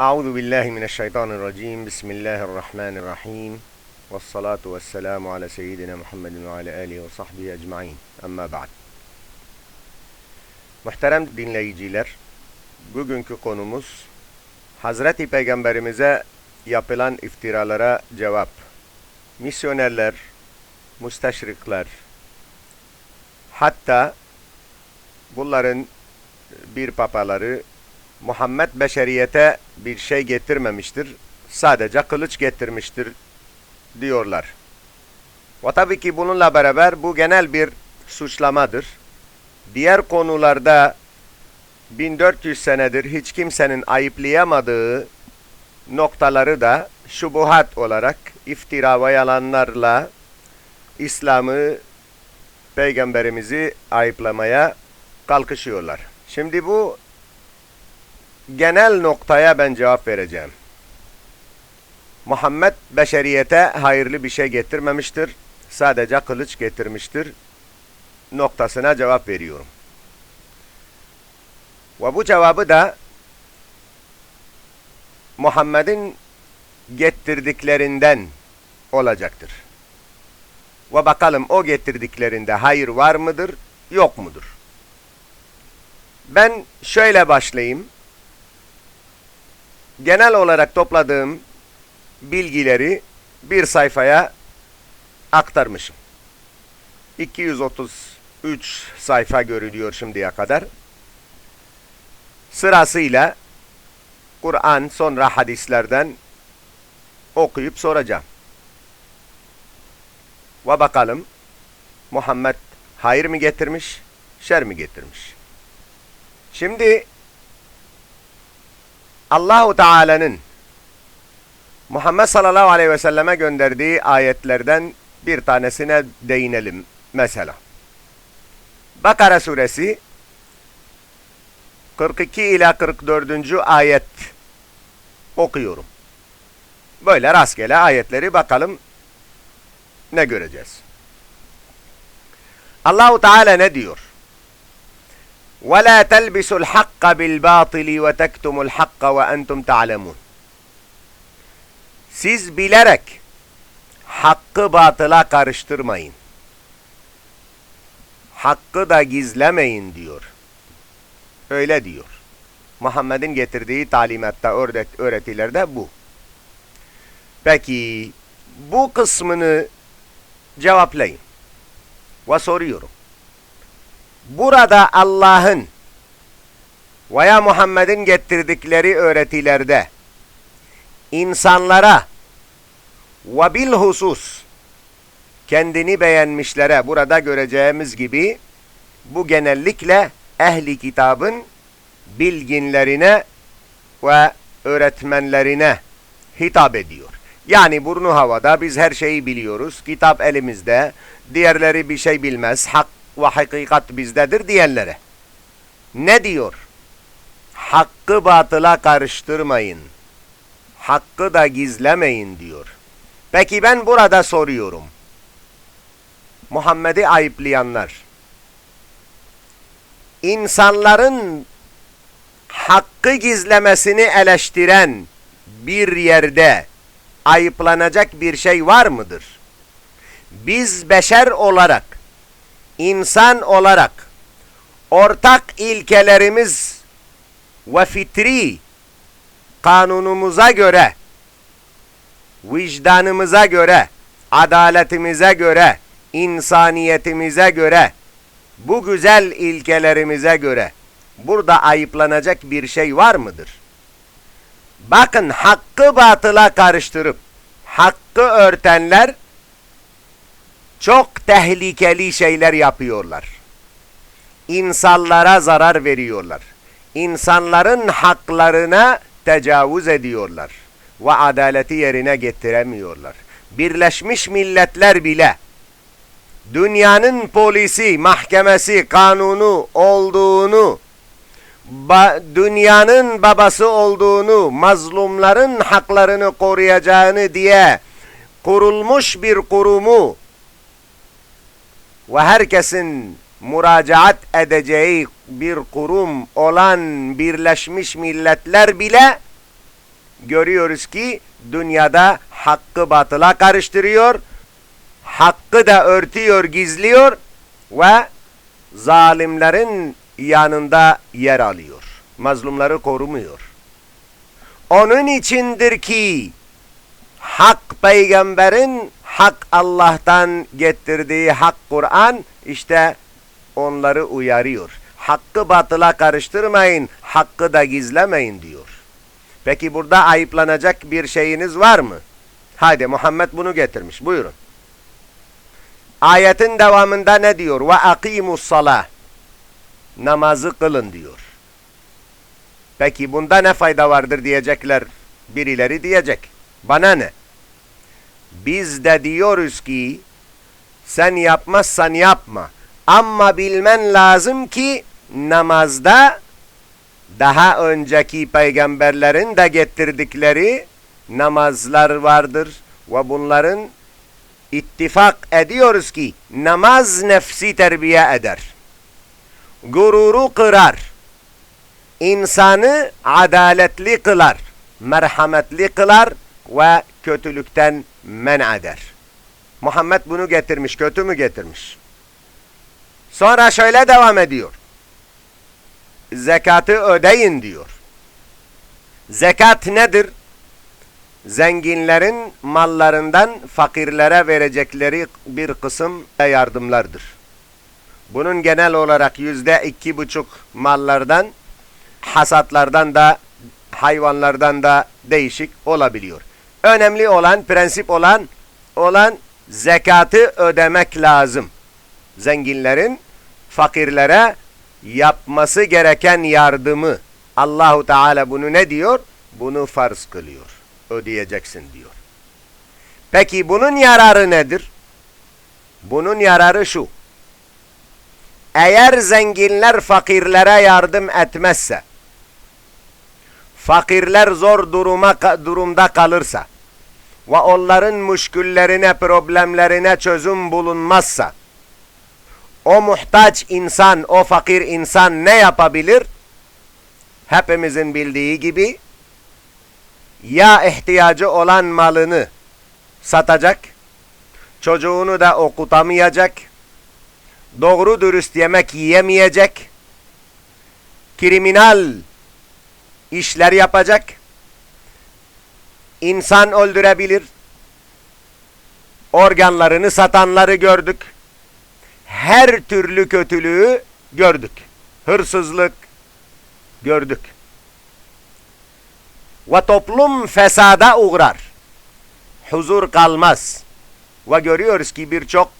Euzu billahi mineşşeytanirracim. Bismillahirrahmanirrahim. Ves salatu vesselamu ala seyyidina Muhammedin ve ala alihi ve sahbihi ecmaîn. Amma ba'd. Muhterem dinleyiciler, bugünkü konumuz Hazreti Peygamberimize yapılan iftiralara cevap. Misyonerler, müsteşrikler, hatta bunların bir papaları Muhammed beşeriyete bir şey getirmemiştir. Sadece kılıç getirmiştir diyorlar. Ve tabii ki bununla beraber bu genel bir suçlamadır. Diğer konularda 1400 senedir hiç kimsenin ayıplayamadığı noktaları da şubuhat olarak iftira ve yalanlarla İslam'ı, Peygamberimizi ayıplamaya kalkışıyorlar. Şimdi bu genel noktaya ben cevap vereceğim. Muhammed beşeriyete hayırlı bir şey getirmemiştir. Sadece kılıç getirmiştir. Noktasına cevap veriyorum. Ve bu cevabı da Muhammed'in getirdiklerinden olacaktır. Ve bakalım o getirdiklerinde hayır var mıdır, yok mudur? Ben şöyle başlayayım. Genel olarak topladığım bilgileri bir sayfaya aktarmışım. 233 sayfa görülüyor şimdiye kadar. Sırasıyla Kur'an sonra hadislerden okuyup soracağım. Ve bakalım Muhammed hayır mı getirmiş, şer mi getirmiş? Şimdi Allahu Teala'nın Muhammed sallallahu aleyhi ve selleme gönderdiği ayetlerden bir tanesine değinelim mesela. Bakara suresi 42 ila 44. ayet okuyorum. Böyle rastgele ayetleri bakalım ne göreceğiz. Allahu Teala ne diyor? Ve la telbisul hakka bil batili ve tektumul hakka ve entum ta'lemun. Siz bilerek hakkı batıla karıştırmayın. Hakkı da gizlemeyin diyor. Öyle diyor. Muhammed'in getirdiği talimatta, öğret öğretilerde bu. Peki bu kısmını cevaplayın. Ve soruyorum. Burada Allah'ın veya Muhammed'in getirdikleri öğretilerde insanlara ve bilhusus kendini beğenmişlere burada göreceğimiz gibi bu genellikle ehli kitabın bilginlerine ve öğretmenlerine hitap ediyor. Yani burnu havada biz her şeyi biliyoruz. Kitap elimizde. Diğerleri bir şey bilmez. Hak ve hakikat bizdedir diyenlere. Ne diyor? Hakkı batıla karıştırmayın. Hakkı da gizlemeyin diyor. Peki ben burada soruyorum. Muhammed'i ayıplayanlar. İnsanların hakkı gizlemesini eleştiren bir yerde ayıplanacak bir şey var mıdır? Biz beşer olarak, insan olarak ortak ilkelerimiz ve fitri kanunumuza göre, vicdanımıza göre, adaletimize göre, insaniyetimize göre, bu güzel ilkelerimize göre burada ayıplanacak bir şey var mıdır? Bakın hakkı batıla karıştırıp hakkı örtenler çok tehlikeli şeyler yapıyorlar. İnsanlara zarar veriyorlar. İnsanların haklarına tecavüz ediyorlar. Ve adaleti yerine getiremiyorlar. Birleşmiş Milletler bile dünyanın polisi, mahkemesi, kanunu olduğunu ba dünyanın babası olduğunu, mazlumların haklarını koruyacağını diye kurulmuş bir kurumu ve herkesin müracaat edeceği bir kurum olan Birleşmiş Milletler bile görüyoruz ki dünyada hakkı batıla karıştırıyor, hakkı da örtüyor, gizliyor ve zalimlerin yanında yer alıyor. Mazlumları korumuyor. Onun içindir ki hak peygamberin hak Allah'tan getirdiği hak Kur'an işte onları uyarıyor. Hakkı batıla karıştırmayın, hakkı da gizlemeyin diyor. Peki burada ayıplanacak bir şeyiniz var mı? Haydi Muhammed bunu getirmiş. Buyurun. Ayetin devamında ne diyor? Ve akimus salah. Namazı kılın diyor. Peki bunda ne fayda vardır diyecekler. Birileri diyecek. Bana ne? Biz de diyoruz ki sen yapmazsan yapma. Ama bilmen lazım ki namazda daha önceki peygamberlerin de getirdikleri namazlar vardır ve bunların ittifak ediyoruz ki namaz nefsi terbiye eder. Gururu kırar. İnsanı adaletli kılar, merhametli kılar ve kötülükten men eder. Muhammed bunu getirmiş, kötü mü getirmiş? Sonra şöyle devam ediyor. Zekatı ödeyin diyor. Zekat nedir? Zenginlerin mallarından fakirlere verecekleri bir kısım yardımlardır. Bunun genel olarak yüzde iki buçuk mallardan, hasatlardan da, hayvanlardan da değişik olabiliyor. Önemli olan, prensip olan, olan zekatı ödemek lazım. Zenginlerin fakirlere yapması gereken yardımı Allahu Teala bunu ne diyor? Bunu farz kılıyor. Ödeyeceksin diyor. Peki bunun yararı nedir? Bunun yararı şu. Eğer zenginler fakirlere yardım etmezse, fakirler zor duruma durumda kalırsa ve onların müşküllerine, problemlerine çözüm bulunmazsa, o muhtaç insan, o fakir insan ne yapabilir? Hepimizin bildiği gibi ya ihtiyacı olan malını satacak, çocuğunu da okutamayacak, doğru dürüst yemek yiyemeyecek, kriminal işler yapacak, insan öldürebilir, organlarını satanları gördük, her türlü kötülüğü gördük. Hırsızlık gördük. Ve toplum fesada uğrar. Huzur kalmaz. Ve görüyoruz ki birçok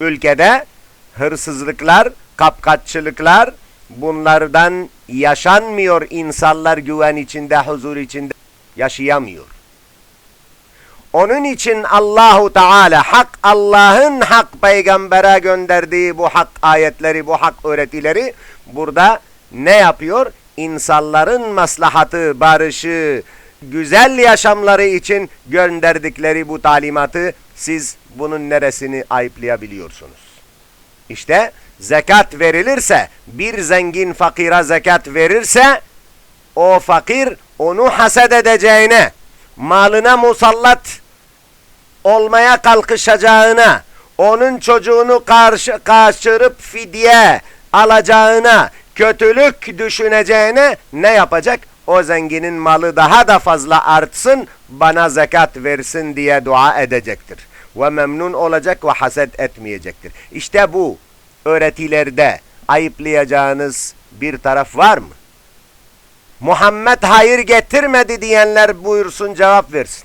ülkede hırsızlıklar, kapkaççılıklar bunlardan yaşanmıyor. İnsanlar güven içinde, huzur içinde yaşayamıyor. Onun için Allahu Teala hak Allah'ın hak peygambere gönderdiği bu hak ayetleri, bu hak öğretileri burada ne yapıyor? İnsanların maslahatı, barışı, güzel yaşamları için gönderdikleri bu talimatı siz bunun neresini ayıplayabiliyorsunuz? İşte zekat verilirse, bir zengin fakire zekat verirse, o fakir onu haset edeceğine, malına musallat olmaya kalkışacağına, onun çocuğunu karşı, kaçırıp fidye alacağına, kötülük düşüneceğine ne yapacak? O zenginin malı daha da fazla artsın, bana zekat versin diye dua edecektir. Ve memnun olacak ve haset etmeyecektir. İşte bu öğretilerde ayıplayacağınız bir taraf var mı? Muhammed hayır getirmedi diyenler buyursun cevap versin.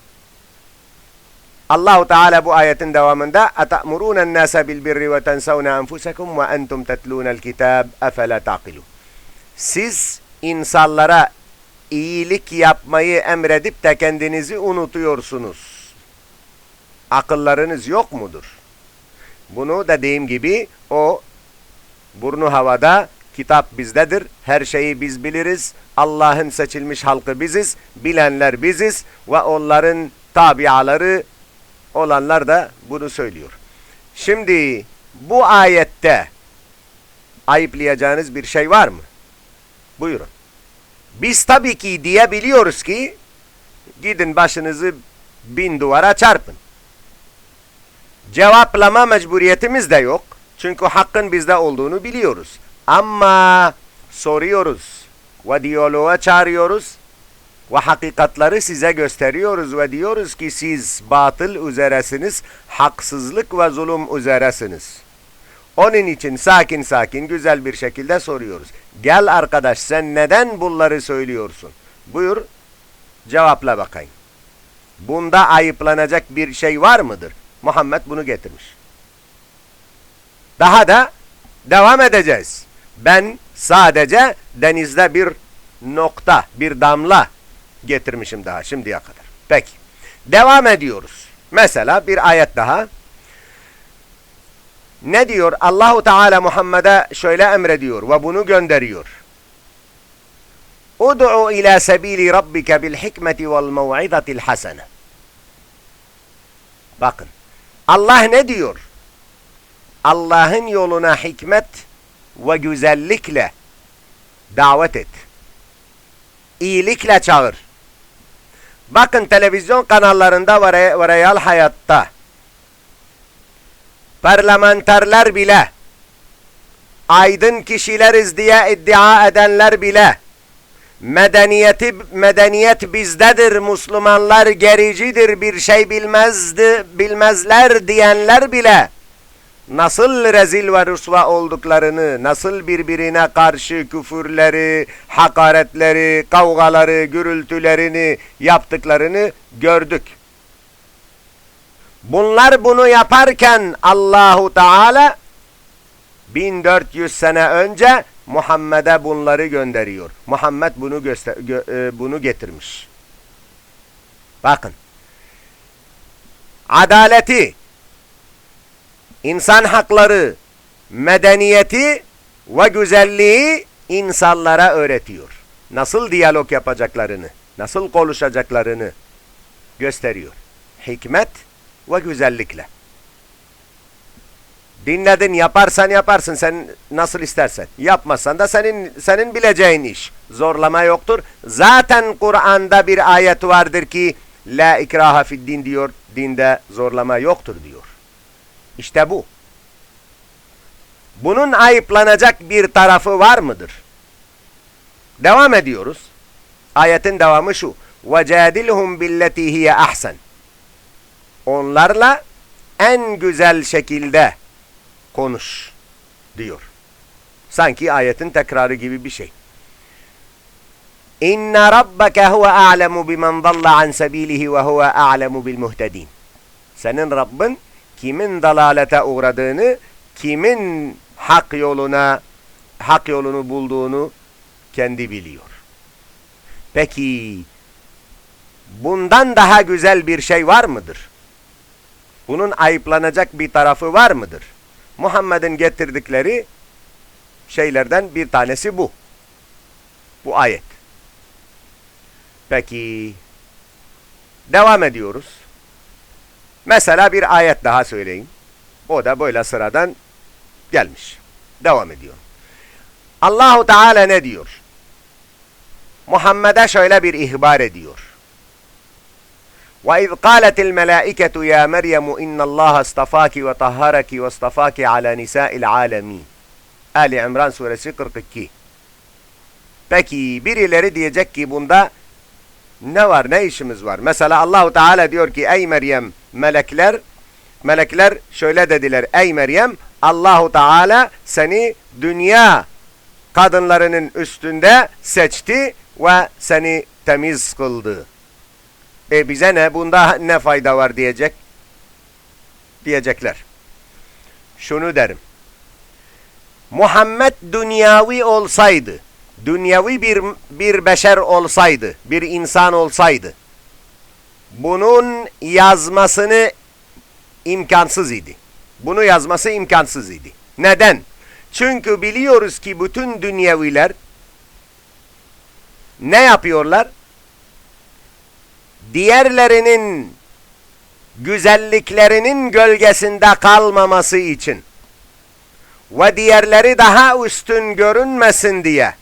Allahu Teala bu ayetin devamında "Atamurun en-nase bil birri ve tensawna enfusakum ve entum tetluna'l kitab afala taqilun." Siz insanlara iyilik yapmayı emredip de kendinizi unutuyorsunuz. Akıllarınız yok mudur? Bunu dediğim gibi o burnu havada, kitap bizdedir, her şeyi biz biliriz, Allah'ın seçilmiş halkı biziz, bilenler biziz ve onların tabiaları olanlar da bunu söylüyor. Şimdi bu ayette ayıplayacağınız bir şey var mı? Buyurun. Biz tabii ki diyebiliyoruz ki Gidin başınızı bin duvara çarpın. Cevaplama mecburiyetimiz de yok. Çünkü hakkın bizde olduğunu biliyoruz. Ama soruyoruz ve diyaloğa çağırıyoruz ve hakikatları size gösteriyoruz ve diyoruz ki siz batıl üzeresiniz, haksızlık ve zulüm üzeresiniz. Onun için sakin sakin güzel bir şekilde soruyoruz. Gel arkadaş sen neden bunları söylüyorsun? Buyur cevapla bakayım. Bunda ayıplanacak bir şey var mıdır? Muhammed bunu getirmiş. Daha da devam edeceğiz. Ben sadece denizde bir nokta, bir damla getirmişim daha şimdiye kadar. Peki. Devam ediyoruz. Mesela bir ayet daha. Ne diyor? Allahu Teala Muhammed'e şöyle emrediyor ve bunu gönderiyor. Ud'u ila sabili rabbike bil hikmeti vel mev'izatil hasene. Bakın. Allah ne diyor? Allah'ın yoluna hikmet ve güzellikle davet et. İyilikle çağır. Bakın televizyon kanallarında ve, real hayatta parlamenterler bile aydın kişileriz diye iddia edenler bile medeniyeti medeniyet bizdedir Müslümanlar gericidir bir şey bilmezdi bilmezler diyenler bile nasıl rezil ve rüsva olduklarını, nasıl birbirine karşı küfürleri, hakaretleri, kavgaları, gürültülerini yaptıklarını gördük. Bunlar bunu yaparken Allahu Teala 1400 sene önce Muhammed'e bunları gönderiyor. Muhammed bunu göster gö e, bunu getirmiş. Bakın. Adaleti, insan hakları, medeniyeti ve güzelliği insanlara öğretiyor. Nasıl diyalog yapacaklarını, nasıl konuşacaklarını gösteriyor. Hikmet ve güzellikle. Dinledin, yaparsan yaparsın sen nasıl istersen. Yapmazsan da senin senin bileceğin iş. Zorlama yoktur. Zaten Kur'an'da bir ayet vardır ki la ikraha fid din diyor. Dinde zorlama yoktur diyor. İşte bu. Bunun ayıplanacak bir tarafı var mıdır? Devam ediyoruz. Ayetin devamı şu. وَجَادِلْهُمْ بِالَّتِي هِيَ ahsen. Onlarla en güzel şekilde konuş diyor. Sanki ayetin tekrarı gibi bir şey. İnne rabbeke huve a'lemu bimen dalla an sabilihi ve huve a'lemu bil muhtedin. Senin Rabbin kimin dalalete uğradığını, kimin hak yoluna hak yolunu bulduğunu kendi biliyor. Peki bundan daha güzel bir şey var mıdır? Bunun ayıplanacak bir tarafı var mıdır? Muhammed'in getirdikleri şeylerden bir tanesi bu. Bu ayet. Peki devam ediyoruz. Mesela bir ayet daha söyleyeyim. O da böyle sıradan gelmiş. Devam ediyor. Allahu Teala ne diyor? Muhammed'e şöyle bir ihbar ediyor. وَاِذْ قَالَتِ الْمَلَائِكَةُ يَا مَرْيَمُ اِنَّ اللّٰهَ اصْطَفَاكِ وَطَهَّرَكِ وَاصْطَفَاكِ عَلَى نِسَاءِ الْعَالَمِينَ Ali İmran suresi 42 Peki birileri diyecek ki bunda ne var ne işimiz var? Mesela Allahu Teala diyor ki ey Meryem melekler melekler şöyle dediler ey Meryem Allahu Teala seni dünya kadınlarının üstünde seçti ve seni temiz kıldı. E bize ne? Bunda ne fayda var diyecek. Diyecekler. Şunu derim. Muhammed dünyavi olsaydı, dünyavi bir, bir beşer olsaydı, bir insan olsaydı, bunun yazmasını imkansız idi. Bunu yazması imkansız idi. Neden? Çünkü biliyoruz ki bütün dünyeviler ne yapıyorlar? Diğerlerinin güzelliklerinin gölgesinde kalmaması için ve diğerleri daha üstün görünmesin diye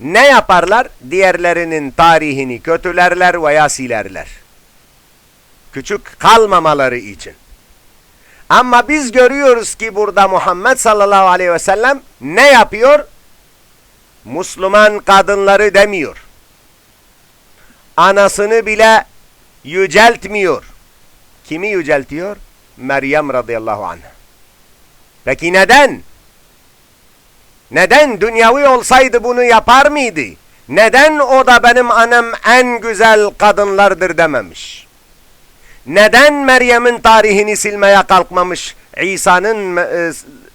ne yaparlar? Diğerlerinin tarihini kötülerler veya silerler. Küçük kalmamaları için. Ama biz görüyoruz ki burada Muhammed sallallahu aleyhi ve sellem ne yapıyor? Müslüman kadınları demiyor. Anasını bile yüceltmiyor. Kimi yüceltiyor? Meryem radıyallahu anha. Peki neden? Neden dünyavi olsaydı bunu yapar mıydı? Neden o da benim annem en güzel kadınlardır dememiş? Neden Meryem'in tarihini silmeye kalkmamış? İsa'nın e,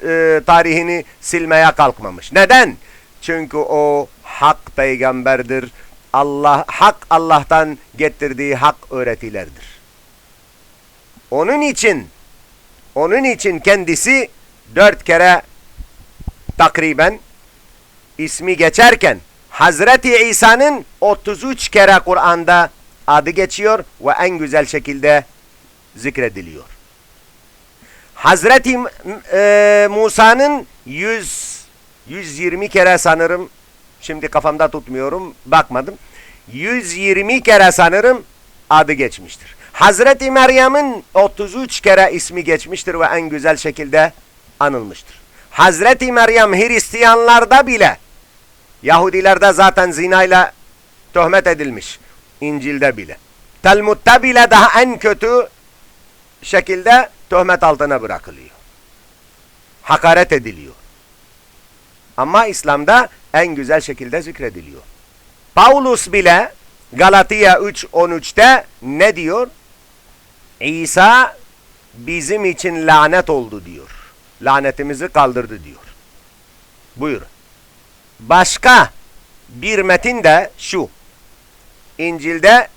e, tarihini silmeye kalkmamış. Neden? Çünkü o hak peygamberdir. Allah hak Allah'tan getirdiği hak öğretilerdir. Onun için onun için kendisi dört kere takriben ismi geçerken Hazreti İsa'nın 33 kere Kur'an'da adı geçiyor ve en güzel şekilde zikrediliyor. Hazreti e, Musa'nın 100 120 kere sanırım şimdi kafamda tutmuyorum bakmadım. 120 kere sanırım adı geçmiştir. Hazreti Meryem'in 33 kere ismi geçmiştir ve en güzel şekilde anılmıştır. Hazreti Meryem Hristiyanlarda bile Yahudilerde zaten zinayla töhmet edilmiş. İncil'de bile. Talmud'da bile daha en kötü şekilde töhmet altına bırakılıyor. Hakaret ediliyor. Ama İslam'da en güzel şekilde zikrediliyor. Paulus bile Galatiya 3.13'te ne diyor? İsa bizim için lanet oldu diyor. Lanetimizi kaldırdı diyor. Buyur. Başka bir metin de şu. İncil'de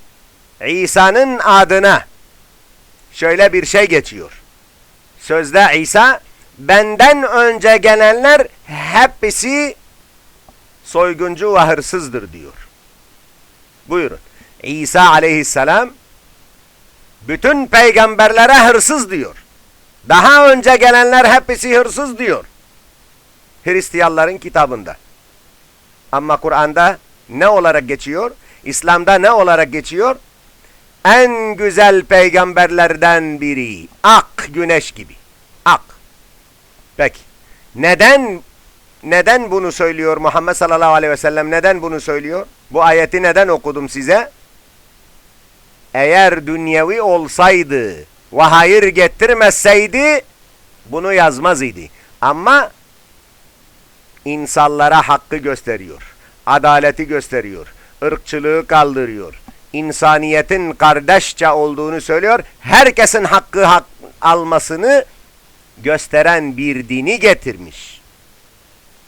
İsa'nın adına şöyle bir şey geçiyor. Sözde İsa benden önce gelenler hepsi soyguncu ve hırsızdır diyor. Buyurun. İsa aleyhisselam bütün peygamberlere hırsız diyor. Daha önce gelenler hepsi hırsız diyor. Hristiyanların kitabında. Ama Kur'an'da ne olarak geçiyor? İslam'da ne olarak geçiyor? En güzel peygamberlerden biri. Ak güneş gibi. Ak. Peki. Neden neden bunu söylüyor Muhammed sallallahu aleyhi ve sellem? Neden bunu söylüyor? Bu ayeti neden okudum size? Eğer dünyevi olsaydı ve hayır getirmeseydi bunu yazmaz idi. Ama insanlara hakkı gösteriyor. Adaleti gösteriyor. ırkçılığı kaldırıyor. İnsaniyetin kardeşçe olduğunu söylüyor. Herkesin hakkı hak almasını gösteren bir dini getirmiş.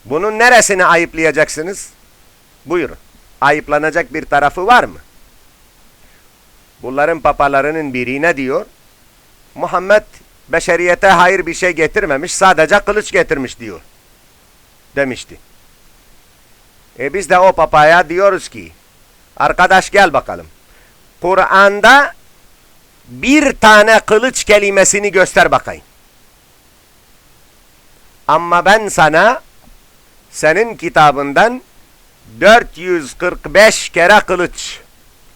Bunun neresini ayıplayacaksınız? Buyurun. Ayıplanacak bir tarafı var mı? Bunların papalarının biri ne diyor? Muhammed beşeriyete hayır bir şey getirmemiş, sadece kılıç getirmiş diyor. Demişti. E biz de o papaya diyoruz ki, arkadaş gel bakalım. Kur'an'da bir tane kılıç kelimesini göster bakayım. Ama ben sana senin kitabından 445 kere kılıç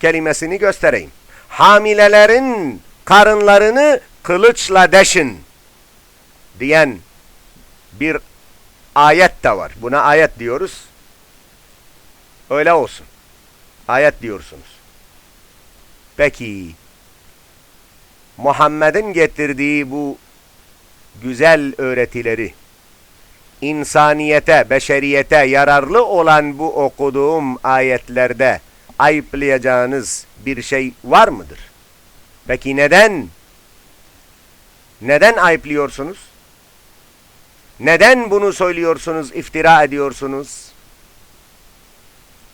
kelimesini göstereyim. Hamilelerin karınlarını kılıçla deşin diyen bir ayet de var. Buna ayet diyoruz. Öyle olsun. Ayet diyorsunuz. Peki Muhammed'in getirdiği bu güzel öğretileri insaniyete, beşeriyete yararlı olan bu okuduğum ayetlerde ayıplayacağınız bir şey var mıdır? Peki neden? Neden ayıplıyorsunuz? Neden bunu söylüyorsunuz, iftira ediyorsunuz?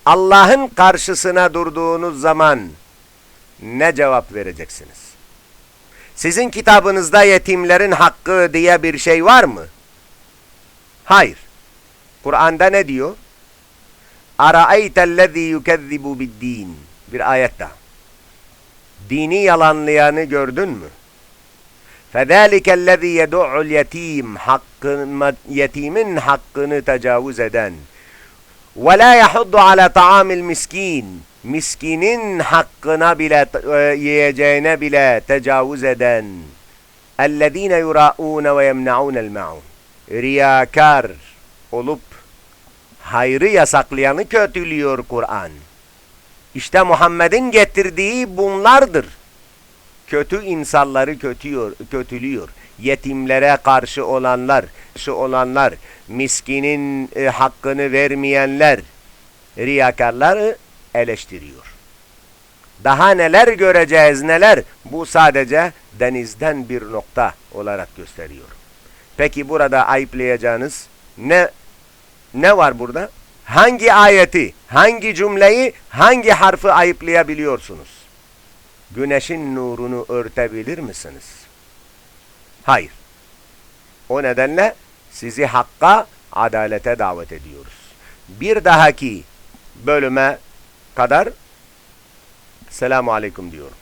Allah'ın karşısına durduğunuz zaman ne cevap vereceksiniz? Sizin kitabınızda yetimlerin hakkı diye bir şey var mı? Hayır. Kur'an'da ne diyor? Ara'aytellezî yukezzibu bid-din. Bir ayet daha. Dini yalanlayanı gördün mü? فَذَٰلِكَ الَّذ۪ي يَدُعُ الْيَت۪يمِ Hakkın, yetimin hakkını tecavüz eden Ve la yahuddu ala ta'amil miskin. Miskinin hakkına bile e, yiyeceğine bile tecavüz eden. Ellezine yuraun ve yemnaunel maun. Riyakar olup hayrı yasaklayanı kötülüyor Kur'an. İşte Muhammed'in getirdiği bunlardır. Kötü insanları kötüyor, kötülüyor. Yetimlere karşı olanlar, karşı olanlar, miskinin e, hakkını vermeyenler, riyakarları eleştiriyor. Daha neler göreceğiz neler? Bu sadece denizden bir nokta olarak gösteriyor. Peki burada ayıplayacağınız ne ne var burada? Hangi ayeti, hangi cümleyi, hangi harfi ayıplayabiliyorsunuz? Güneşin nurunu örtebilir misiniz? Hayır. O nedenle sizi hakka, adalete davet ediyoruz. Bir dahaki bölüme kadar selamu aleyküm diyorum.